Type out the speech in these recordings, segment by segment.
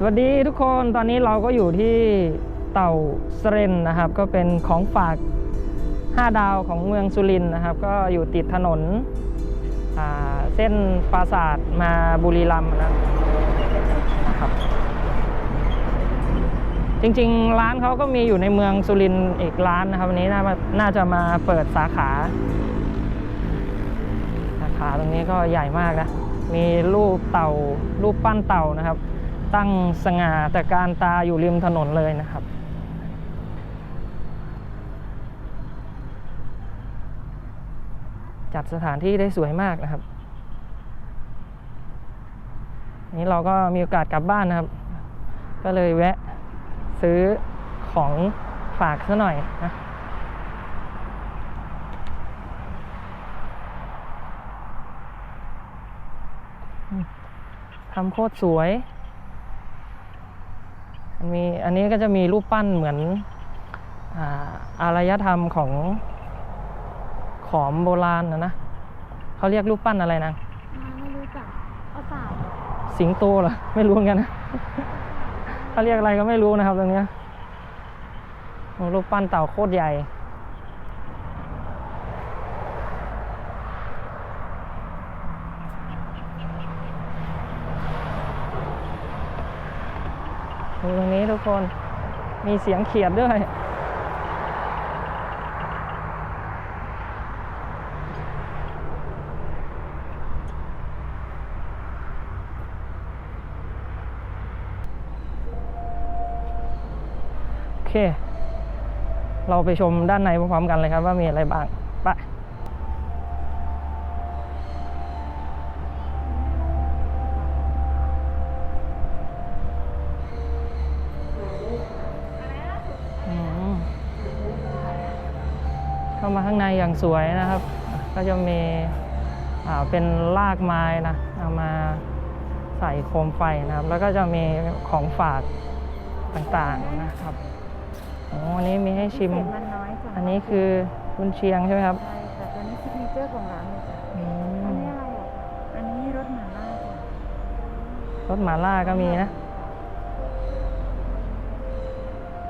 สวัสดีทุกคนตอนนี้เราก็อยู่ที่เต่าเสเรนนะครับ ก็เป็นของฝาก 5 ดาวของเมืองสุรินทร์นะครับ ก็อยู่ติดถนนเส้นปราสาทมาบุรีรัมย์นะครับ จริงๆ ร้านเขาก็มีอยู่ในเมืองสุรินทร์อีกร้านนะครับวันนี้น่ามาน่าจะมาเปิดสาขาสาขาตรงนี้ก็ใหญ่มากนะ มีรูปเต่ารูปปั้นเต่านะครับ ตั้งสง่าแต่การตาอยู่ริมถนนเลยนะครับ จัดสถานที่ได้สวยมากนะครับ นี้เราก็มีโอกาสกลับบ้านนะครับ ก็เลยแวะซื้อของฝากซะหน่อยนะทำโคตรสวย มีอันนี้ก็จะมีรูปปั้นเหมือนอ่าอารยธรรมของขอมโบราณนะนะเขาเรียกรูปปั้นอะไรนะอ่าไม่รู้จักเอาสาวเหรอสิงโตเหรอไม่รู้เหมือนกันนะเขาเรียกอะไรก็ไม่รู้นะครับตรงเนี้ยโอ้รูปปั้นเต่าโคตรใหญ่ ดูตรงนี้ทุ กคน มีเสียงเขียดด้วย โอเค เราไปชมด้านในพร้อมๆกันเลยครับว่ามีอะไรบ้าง มาข้างในอย่างสวยนะครับ ก็จะมีอ่าเป็นลากไม้นะเอามาใส่โคมไฟนะครับ แล้วก็จะมีของฝากต่างๆนะครับโอ้อันนี้มีให้ชิมพิเศษมันน้อยจ้ะอันนี้คือกุนเชียงใช่ไหมครับใช่แต่ตัวนี้ซิกเนเจอร์ของร้านเลยจ้ะอือันมนี้อะไรอะอันนี้รสหม่าล่าจ้ะรสหมาล่าก็มีนะ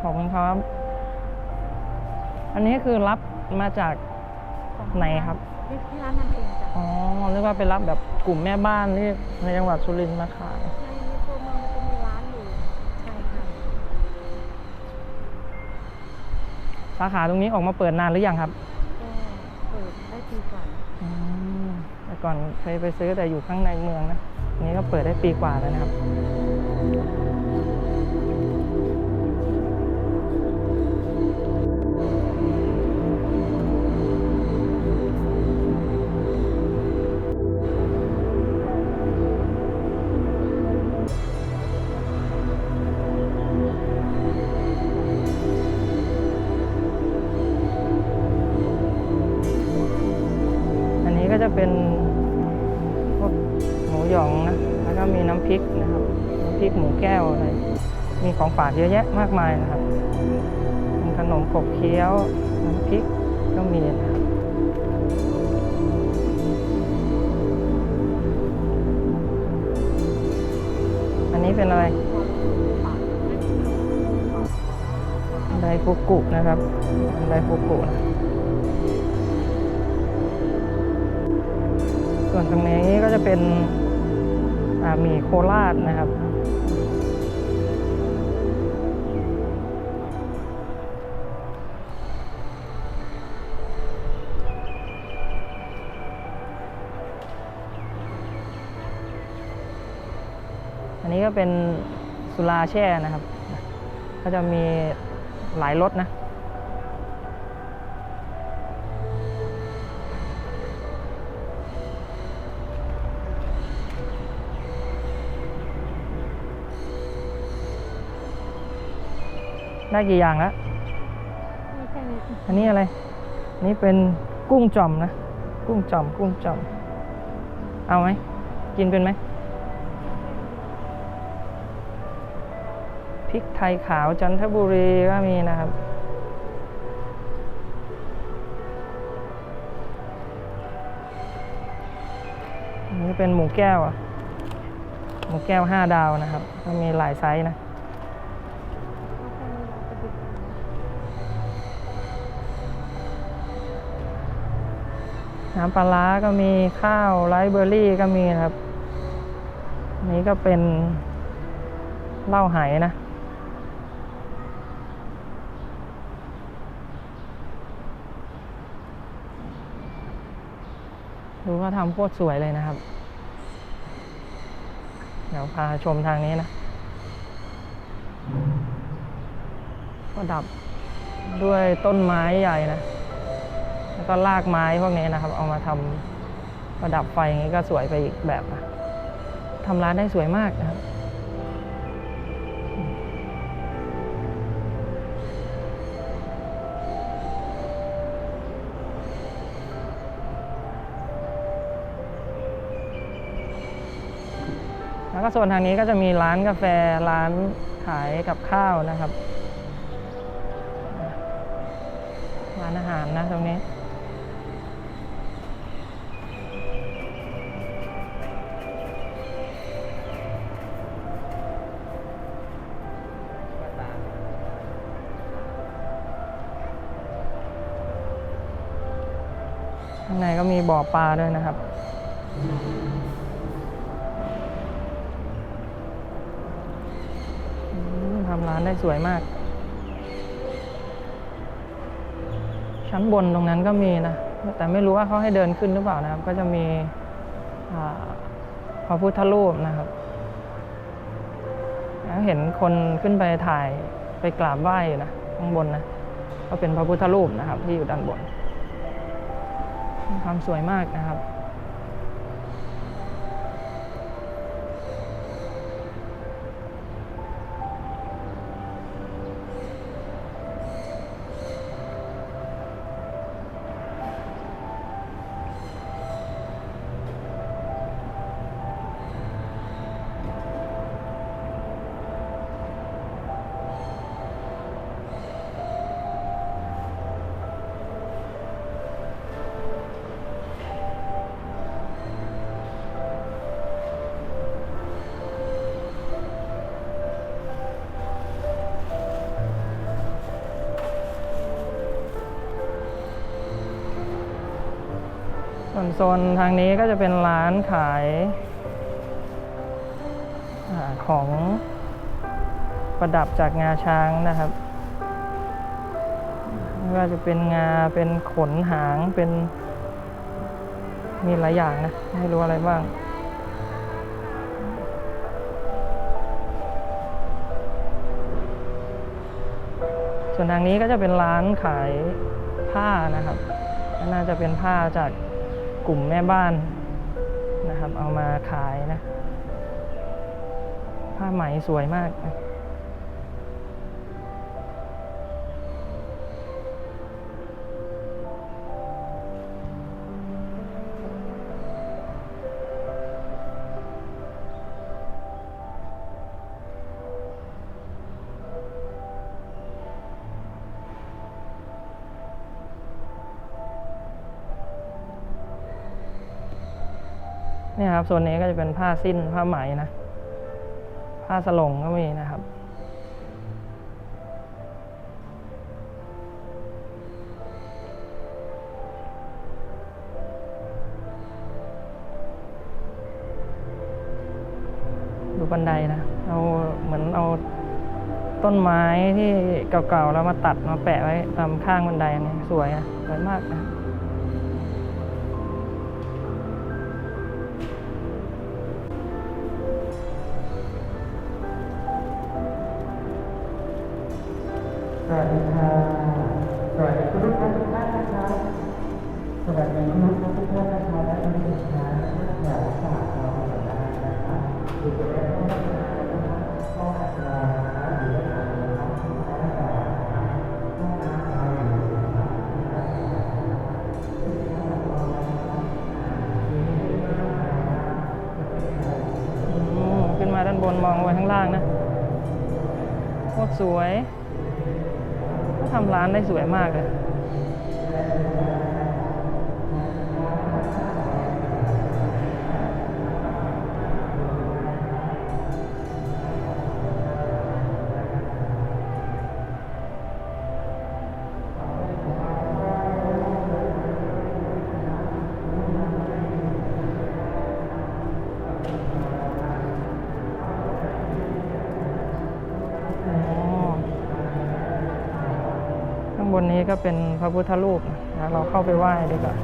ขอบคุณครับ อันนี้คือรับมาจากของไหนครับที่ที่ร้านทำเองจ้ะอ๋อเรียกว่าไปรับแบบกลุ่มแม่บ้านที่ในจังหวัดสุรินทร์มาขายในในตัวเมืองมันจะมีร้านอยู่ใช่ค่ะสาขาตรงนี้ออกมาเปิดนานหรือยังครับก็เปิดได้ปีกว่าแล้วอืมแต่ก่อนเคยไปซื้อแต่อยู่ข้างในเมืองนะอันนี้ก็เปิดได้ปีกว่าแล้วนะครับ เป็นพวกหมูหยองนะ แล้วก็มีน้ำพริกนะครับ น้ำพริกหมูแก้วอะไร มีของฝากเยอะแยะมากมายนะครับมีขนมขบเคี้ยว น้ำพริกก็มีนะครับอันนี้เป็นอะไรไดฟุกุนะครับไดฟุกุนะ ตรงนี้ก็จะเป็นหมี่โคราชนะครับ อันนี้ก็เป็นสุราแช่นะครับ ก็จะมีหลายรสนะ ได้กี่อย่างแล้วมีแค่นี้อันนี้อะไรอันนี้เป็นกุ้งจ่อมนะ กุ้งจ่อม กุ้งจ่อม เอาไหม กินเป็นไหมพริกไทยขาวจันทบุรีก็มีนะครับอันนี้เป็นหมูแก้วอะนกแก้ว5ดาวนะครับก็มีหลายไซส์นะ น้ำปลาร้าก็มีข้าวไรเบอร์รี่ก็มีครับ นี่ก็เป็นเหล้าไหนะ ดูเขาทำโคตรสวยเลยนะครับ เดี๋ยวพาชมทางนี้นะ ก็ดับด้วยต้นไม้ใหญ่นะ แล้วก็ลากไม้พวกนี้นะครับ เอามาทำประดับไฟอย่างนี้ก็สวยไปอีกแบบนะทำร้านได้สวยมากนะครับแล้วก็โซนทางนี้ก็จะมีร้านกาแฟร้านขายกับข้าวนะครับ ร้านอาหารนะตรงนี้างในก็มีบ่อปลาด้วยนะครับ ทำร้านได้สวยมาก ชั้นบนตรงนั้นก็มีนะ แต่ไม่รู้ว่าเขาให้เดินขึ้นหรือเปล่านะครับ ก็จะมีพระพุทธรูปนะครับแล้วเห็นคนขึ้นไปถ่ายไปกราบไหว้อยู่นะข้างบนนะ ก็เป็นพระพุทธรูปนะครับ ที่อยู่ด้านบน ความสวยมากนะครับ ส่วนโซนทางนี้ก็จะเป็นร้านขายอของประดับจากงาช้างนะครับไม่ว่าจะเป็นงาเป็นขนหางเป็นมีหลายอย่างนะ ไม่รู้อะไรบ้าง ส่วนทางนี้ก็จะเป็นร้านขายผ้านะครับ น่าจะเป็นผ้าจาก กลุ่มแม่บ้านนะครับ เอามาขายนะ ผ้าไหมสวยมากนะ เนี่ยครับส่วนนี้ก็จะเป็นผ้าสิ้นผ้าไหมนะ ผ้าสลงก็มีนะครับ ดูบันไดนะเอาเหมือนเอาต้นไม้ที่เก่าๆแล้วมาตัดมาแปะไว้ตามข้างบันไดอันนี้สวยนะสวยมากนะ สวัสดีค่ะ สวัสดีคุณลูกค้าทุกท่านนะครับสวัสดีคุณลูกค้าทุกท่านนะครับและคุณลูกค้าแถวฝากเราไปได้นะครับอยู่บริเวณห้องอาหารนะครับห้องอาหารหรือว่าห้องน้ำห้องน้ำห้องน้ำเราอยู่นะครับอืมขึ้นมาด้านบนมองไปข้างล่างนะโคตรสวย ทำร้านได้สวยมากเลย นี้ก็เป็นพระพุทธรูปนะเราเข้าไปไหว้ดีกว่า